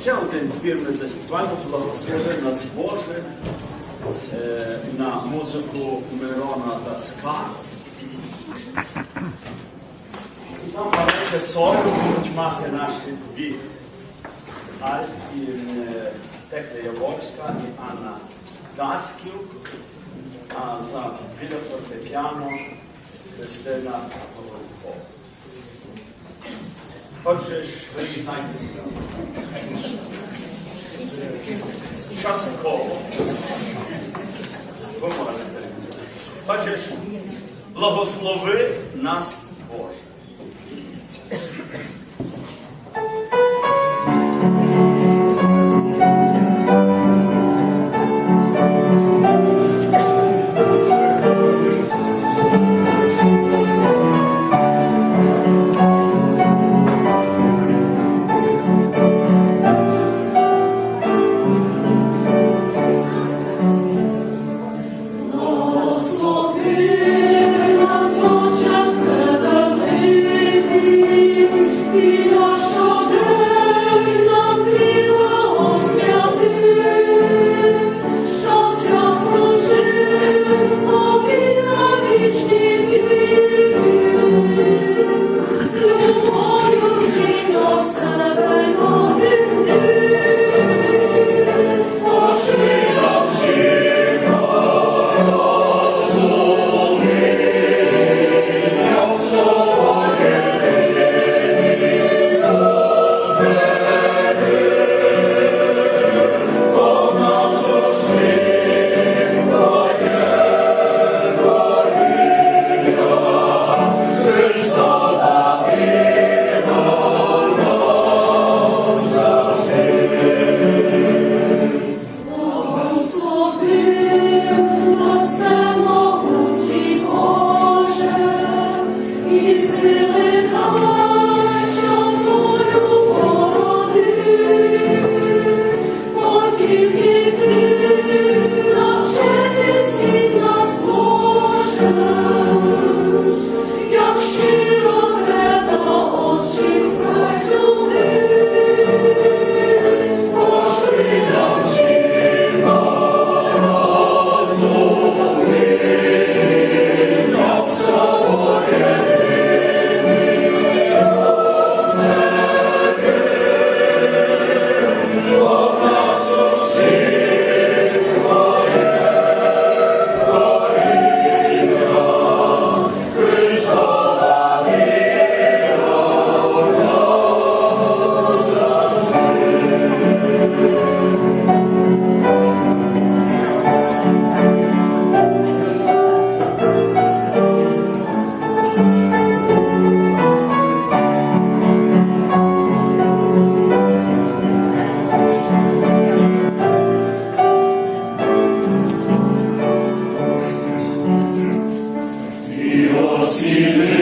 Ще один твір ми заспіваємо, благослови нас Боже на музику Мирона Дацька. І там маленьке соло будуть мати наші дві Альські е, Текля Яворська і Анна Дацьків, а за біля фортепіано Христина Головко. Отже ви знаєте, частково. Ви можете. Отже благослови нас Боже. Благослови Тільки ти навчити всіх нас може. auxílio.